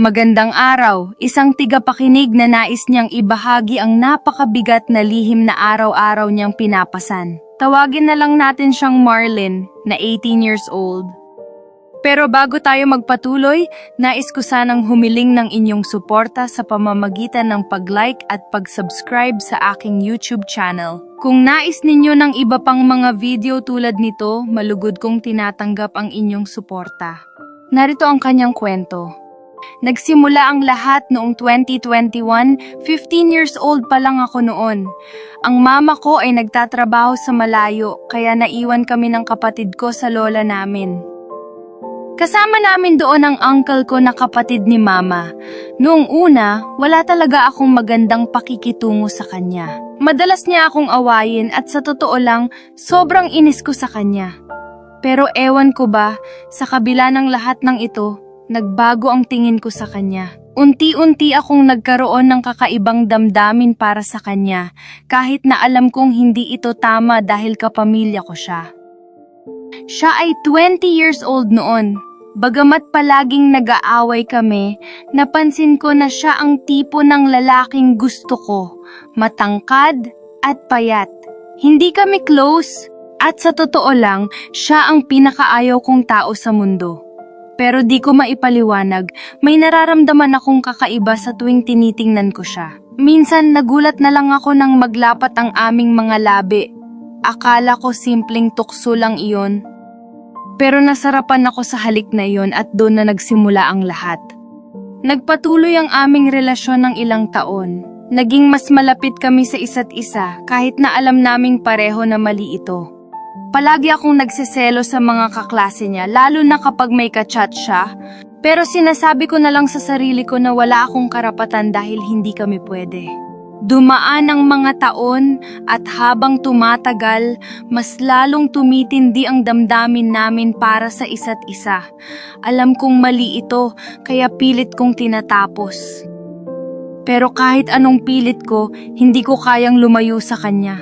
Magandang araw, isang tigapakinig na nais niyang ibahagi ang napakabigat na lihim na araw-araw niyang pinapasan. Tawagin na lang natin siyang Marlin, na 18 years old. Pero bago tayo magpatuloy, nais ko sanang humiling ng inyong suporta sa pamamagitan ng pag-like at pag-subscribe sa aking YouTube channel. Kung nais ninyo ng iba pang mga video tulad nito, malugod kong tinatanggap ang inyong suporta. Narito ang kanyang kwento. Nagsimula ang lahat noong 2021, 15 years old pa lang ako noon. Ang mama ko ay nagtatrabaho sa malayo, kaya naiwan kami ng kapatid ko sa lola namin. Kasama namin doon ang uncle ko na kapatid ni mama. Noong una, wala talaga akong magandang pakikitungo sa kanya. Madalas niya akong awayin at sa totoo lang, sobrang inis ko sa kanya. Pero ewan ko ba, sa kabila ng lahat ng ito, nagbago ang tingin ko sa kanya. Unti-unti akong nagkaroon ng kakaibang damdamin para sa kanya, kahit na alam kong hindi ito tama dahil kapamilya ko siya. Siya ay 20 years old noon. Bagamat palaging nag-aaway kami, napansin ko na siya ang tipo ng lalaking gusto ko, matangkad at payat. Hindi kami close, at sa totoo lang, siya ang pinakaayaw kong tao sa mundo. Pero di ko maipaliwanag, may nararamdaman akong kakaiba sa tuwing tinitingnan ko siya. Minsan nagulat na lang ako nang maglapat ang aming mga labi. Akala ko simpleng tukso lang iyon. Pero nasarapan ako sa halik na iyon at doon na nagsimula ang lahat. Nagpatuloy ang aming relasyon ng ilang taon. Naging mas malapit kami sa isa't isa kahit na alam naming pareho na mali ito. Palagi akong nagsiselo sa mga kaklase niya lalo na kapag may kachat siya. Pero sinasabi ko na lang sa sarili ko na wala akong karapatan dahil hindi kami pwede. Dumaan ang mga taon at habang tumatagal, mas lalong tumitindi ang damdamin namin para sa isa't isa. Alam kong mali ito, kaya pilit kong tinatapos. Pero kahit anong pilit ko, hindi ko kayang lumayo sa kanya.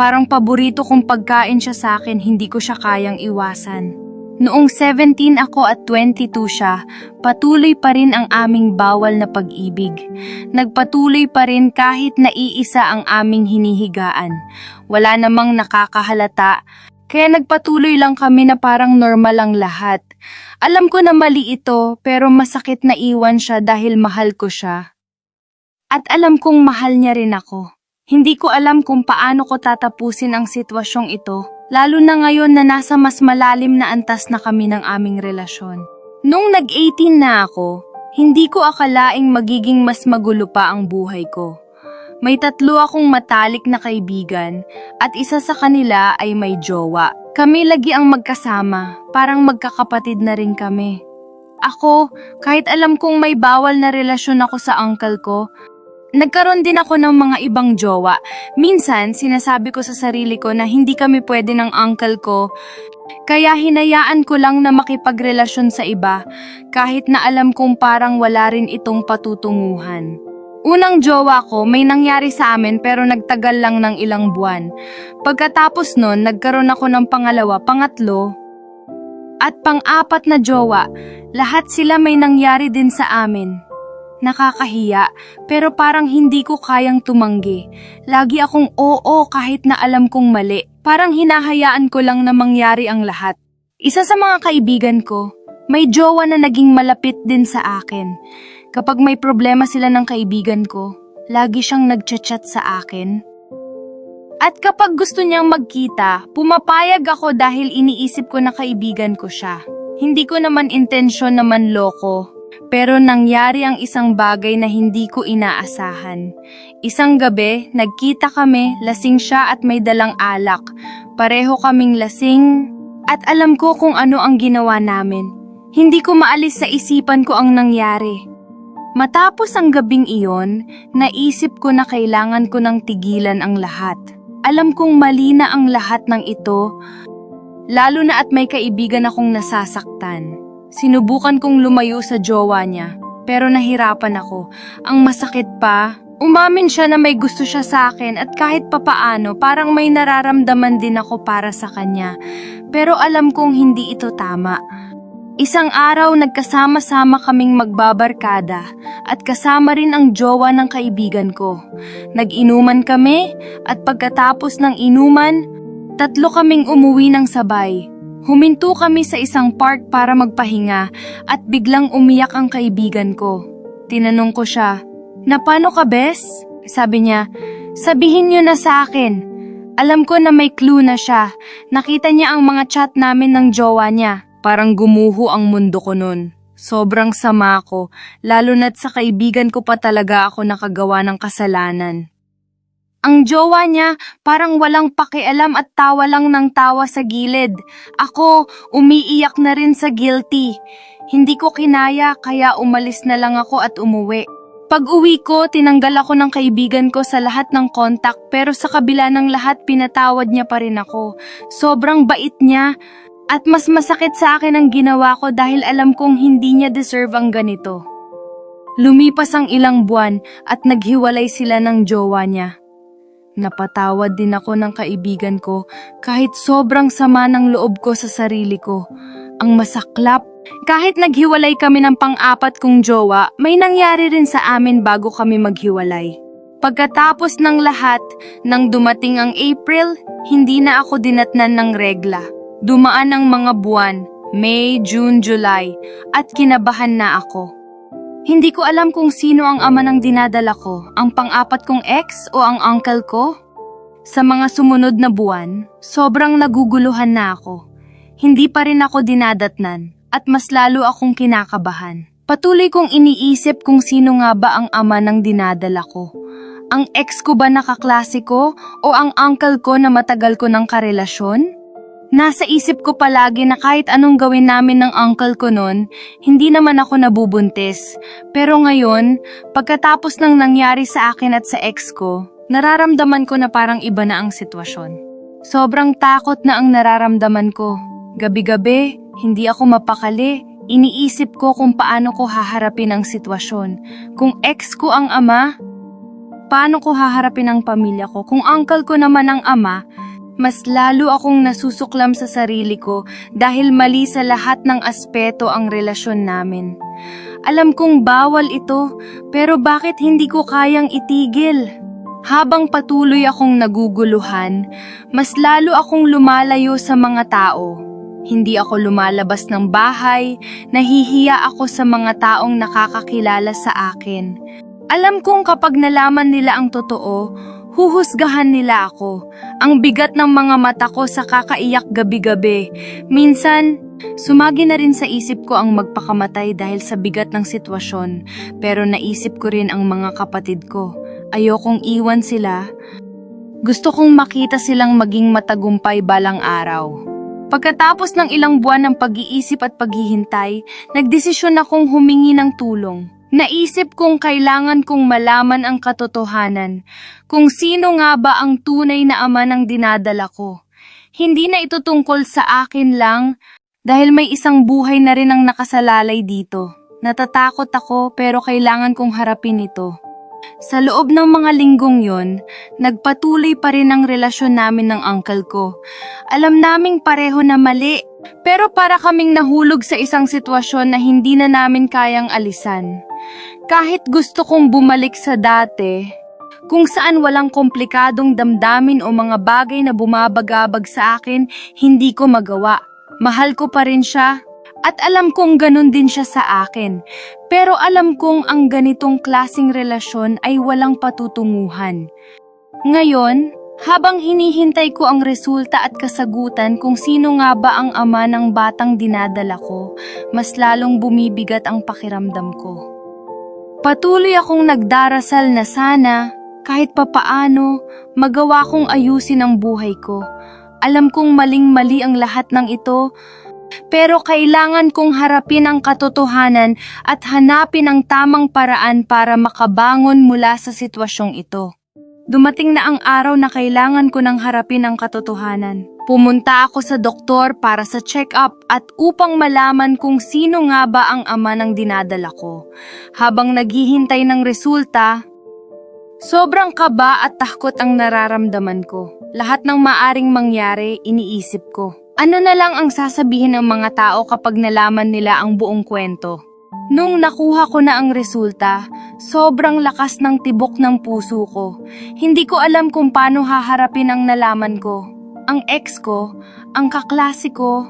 Parang paborito kong pagkain siya sa akin, hindi ko siya kayang iwasan. Noong 17 ako at 22 siya, patuloy pa rin ang aming bawal na pag-ibig. Nagpatuloy pa rin kahit naiisa ang aming hinihigaan. Wala namang nakakahalata, kaya nagpatuloy lang kami na parang normal ang lahat. Alam ko na mali ito, pero masakit na iwan siya dahil mahal ko siya. At alam kong mahal niya rin ako. Hindi ko alam kung paano ko tatapusin ang sitwasyong ito, lalo na ngayon na nasa mas malalim na antas na kami ng aming relasyon. Nung nag-18 na ako, hindi ko akalaing magiging mas magulo pa ang buhay ko. May tatlo akong matalik na kaibigan at isa sa kanila ay may jowa. Kami lagi ang magkasama, parang magkakapatid na rin kami. Ako, kahit alam kong may bawal na relasyon ako sa uncle ko, Nagkaroon din ako ng mga ibang jowa. Minsan, sinasabi ko sa sarili ko na hindi kami pwede ng uncle ko. Kaya hinayaan ko lang na makipagrelasyon sa iba, kahit na alam kong parang wala rin itong patutunguhan. Unang jowa ko, may nangyari sa amin pero nagtagal lang ng ilang buwan. Pagkatapos nun, nagkaroon ako ng pangalawa, pangatlo, at pang-apat na jowa. Lahat sila may nangyari din sa amin. Nakakahiya, pero parang hindi ko kayang tumanggi. Lagi akong oo kahit na alam kong mali. Parang hinahayaan ko lang na mangyari ang lahat. Isa sa mga kaibigan ko, may jowa na naging malapit din sa akin. Kapag may problema sila ng kaibigan ko, lagi siyang nagchat-chat sa akin. At kapag gusto niyang magkita, pumapayag ako dahil iniisip ko na kaibigan ko siya. Hindi ko naman intensyon na manloko, pero nangyari ang isang bagay na hindi ko inaasahan. Isang gabi, nagkita kami, lasing siya at may dalang alak. Pareho kaming lasing at alam ko kung ano ang ginawa namin. Hindi ko maalis sa isipan ko ang nangyari. Matapos ang gabing iyon, naisip ko na kailangan ko ng tigilan ang lahat. Alam kong mali na ang lahat ng ito, lalo na at may kaibigan akong nasasaktan. Sinubukan kong lumayo sa jowa niya, pero nahirapan ako. Ang masakit pa, umamin siya na may gusto siya sa akin at kahit papaano parang may nararamdaman din ako para sa kanya. Pero alam kong hindi ito tama. Isang araw nagkasama-sama kaming magbabarkada at kasama rin ang jowa ng kaibigan ko. Nag-inuman kami at pagkatapos ng inuman, tatlo kaming umuwi ng sabay. Huminto kami sa isang park para magpahinga at biglang umiyak ang kaibigan ko. Tinanong ko siya, na paano ka bes? Sabi niya, sabihin niyo na sa akin. Alam ko na may clue na siya. Nakita niya ang mga chat namin ng jowa niya. Parang gumuho ang mundo ko nun. Sobrang sama ko, lalo na't sa kaibigan ko pa talaga ako nakagawa ng kasalanan. Ang jowa niya parang walang pakialam at tawa lang ng tawa sa gilid. Ako, umiiyak na rin sa guilty. Hindi ko kinaya kaya umalis na lang ako at umuwi. Pag uwi ko, tinanggal ako ng kaibigan ko sa lahat ng kontak pero sa kabila ng lahat pinatawad niya pa rin ako. Sobrang bait niya at mas masakit sa akin ang ginawa ko dahil alam kong hindi niya deserve ang ganito. Lumipas ang ilang buwan at naghiwalay sila ng jowa niya. Napatawad din ako ng kaibigan ko kahit sobrang sama ng loob ko sa sarili ko. Ang masaklap, kahit naghiwalay kami ng pang-apat kong jowa, may nangyari rin sa amin bago kami maghiwalay. Pagkatapos ng lahat, nang dumating ang April, hindi na ako dinatnan ng regla. Dumaan ang mga buwan, May, June, July, at kinabahan na ako. Hindi ko alam kung sino ang ama ng dinadala ko, ang pang-apat kong ex o ang uncle ko. Sa mga sumunod na buwan, sobrang naguguluhan na ako. Hindi pa rin ako dinadatnan at mas lalo akong kinakabahan. Patuloy kong iniisip kung sino nga ba ang ama ng dinadala ko. Ang ex ko ba nakaklase ko o ang uncle ko na matagal ko ng karelasyon? Nasa isip ko palagi na kahit anong gawin namin ng uncle ko noon, hindi naman ako nabubuntis. Pero ngayon, pagkatapos ng nangyari sa akin at sa ex ko, nararamdaman ko na parang iba na ang sitwasyon. Sobrang takot na ang nararamdaman ko. Gabi-gabi, hindi ako mapakali. Iniisip ko kung paano ko haharapin ang sitwasyon. Kung ex ko ang ama, paano ko haharapin ang pamilya ko? Kung uncle ko naman ang ama, mas lalo akong nasusuklam sa sarili ko dahil mali sa lahat ng aspeto ang relasyon namin. Alam kong bawal ito, pero bakit hindi ko kayang itigil? Habang patuloy akong naguguluhan, mas lalo akong lumalayo sa mga tao. Hindi ako lumalabas ng bahay, nahihiya ako sa mga taong nakakakilala sa akin. Alam kong kapag nalaman nila ang totoo, huhusgahan nila ako. Ang bigat ng mga mata ko sa kakaiyak gabi-gabi. Minsan, sumagi na rin sa isip ko ang magpakamatay dahil sa bigat ng sitwasyon. Pero naisip ko rin ang mga kapatid ko. Ayokong iwan sila. Gusto kong makita silang maging matagumpay balang araw. Pagkatapos ng ilang buwan ng pag-iisip at paghihintay, nagdesisyon akong humingi ng tulong. Naisip kong kailangan kong malaman ang katotohanan, kung sino nga ba ang tunay na ama ng dinadala ko. Hindi na ito tungkol sa akin lang, dahil may isang buhay na rin ang nakasalalay dito. Natatakot ako pero kailangan kong harapin ito. Sa loob ng mga linggong yon, nagpatuloy pa rin ang relasyon namin ng uncle ko. Alam naming pareho na mali, pero para kaming nahulog sa isang sitwasyon na hindi na namin kayang alisan. Kahit gusto kong bumalik sa dati, kung saan walang komplikadong damdamin o mga bagay na bumabagabag sa akin, hindi ko magawa. Mahal ko pa rin siya, at alam kong ganun din siya sa akin. Pero alam kong ang ganitong klasing relasyon ay walang patutunguhan. Ngayon, habang hinihintay ko ang resulta at kasagutan kung sino nga ba ang ama ng batang dinadala ko, mas lalong bumibigat ang pakiramdam ko. Patuloy akong nagdarasal na sana, kahit papaano, magawa kong ayusin ang buhay ko. Alam kong maling-mali ang lahat ng ito, pero kailangan kong harapin ang katotohanan at hanapin ang tamang paraan para makabangon mula sa sitwasyong ito. Dumating na ang araw na kailangan ko nang harapin ang katotohanan. Pumunta ako sa doktor para sa check-up at upang malaman kung sino nga ba ang ama ng dinadala ko. Habang naghihintay ng resulta, sobrang kaba at takot ang nararamdaman ko. Lahat ng maaring mangyari, iniisip ko. Ano na lang ang sasabihin ng mga tao kapag nalaman nila ang buong kwento? Nung nakuha ko na ang resulta, sobrang lakas ng tibok ng puso ko. Hindi ko alam kung paano haharapin ang nalaman ko. Ang ex ko, ang kaklase ko,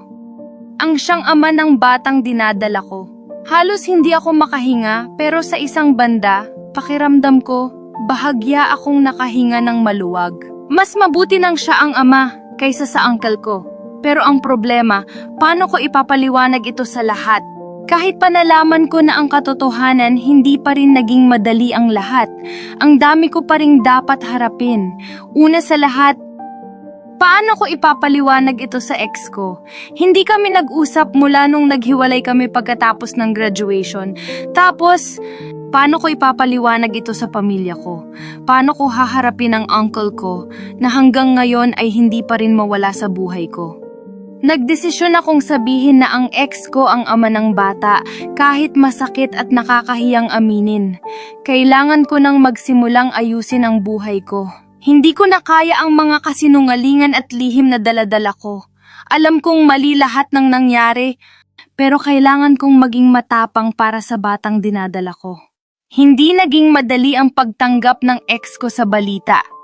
ang siyang ama ng batang dinadala ko. Halos hindi ako makahinga pero sa isang banda, pakiramdam ko, bahagya akong nakahinga ng maluwag. Mas mabuti nang siya ang ama kaysa sa uncle ko. Pero ang problema, paano ko ipapaliwanag ito sa lahat? Kahit pa nalaman ko na ang katotohanan, hindi pa rin naging madali ang lahat. Ang dami ko pa rin dapat harapin. Una sa lahat, paano ko ipapaliwanag ito sa ex ko? Hindi kami nag-usap mula nung naghiwalay kami pagkatapos ng graduation. Tapos, paano ko ipapaliwanag ito sa pamilya ko? Paano ko haharapin ang uncle ko na hanggang ngayon ay hindi pa rin mawala sa buhay ko? Nagdesisyon akong sabihin na ang ex ko ang ama ng bata kahit masakit at nakakahiyang aminin. Kailangan ko nang magsimulang ayusin ang buhay ko. Hindi ko na kaya ang mga kasinungalingan at lihim na daladala ko. Alam kong mali lahat ng nangyari, pero kailangan kong maging matapang para sa batang dinadala ko. Hindi naging madali ang pagtanggap ng ex ko sa balita.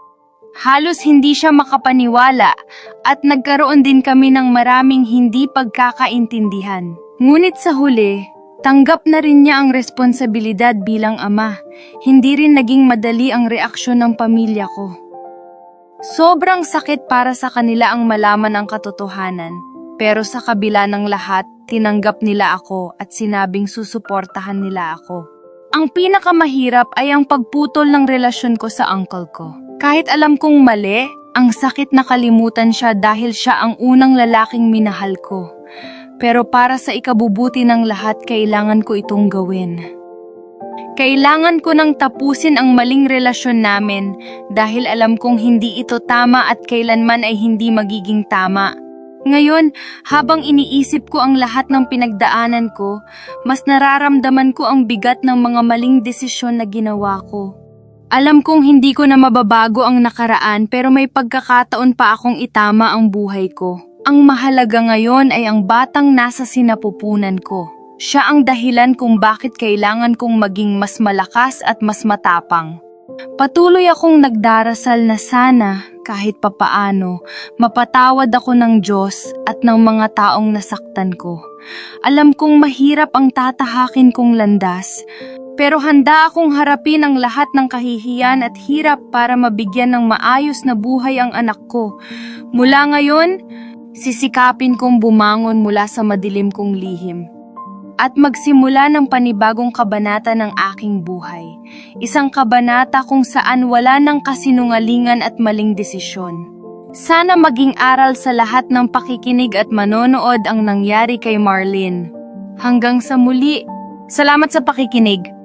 Halos hindi siya makapaniwala at nagkaroon din kami ng maraming hindi pagkakaintindihan. Ngunit sa huli, tanggap na rin niya ang responsibilidad bilang ama. Hindi rin naging madali ang reaksyon ng pamilya ko. Sobrang sakit para sa kanila ang malaman ang katotohanan. Pero sa kabila ng lahat, tinanggap nila ako at sinabing susuportahan nila ako. Ang pinakamahirap ay ang pagputol ng relasyon ko sa uncle ko. Kahit alam kong mali, ang sakit na kalimutan siya dahil siya ang unang lalaking minahal ko. Pero para sa ikabubuti ng lahat, kailangan ko itong gawin. Kailangan ko nang tapusin ang maling relasyon namin dahil alam kong hindi ito tama at kailanman ay hindi magiging tama. Ngayon, habang iniisip ko ang lahat ng pinagdaanan ko, mas nararamdaman ko ang bigat ng mga maling desisyon na ginawa ko. Alam kong hindi ko na mababago ang nakaraan pero may pagkakataon pa akong itama ang buhay ko. Ang mahalaga ngayon ay ang batang nasa sinapupunan ko. Siya ang dahilan kung bakit kailangan kong maging mas malakas at mas matapang. Patuloy akong nagdarasal na sana, kahit papaano, mapatawad ako ng Diyos at ng mga taong nasaktan ko. Alam kong mahirap ang tatahakin kong landas, pero handa akong harapin ang lahat ng kahihiyan at hirap para mabigyan ng maayos na buhay ang anak ko. Mula ngayon, sisikapin kong bumangon mula sa madilim kong lihim at magsimula ng panibagong kabanata ng aking buhay. Isang kabanata kung saan wala ng kasinungalingan at maling desisyon. Sana maging aral sa lahat ng pakikinig at manonood ang nangyari kay Marlene. Hanggang sa muli, salamat sa pakikinig.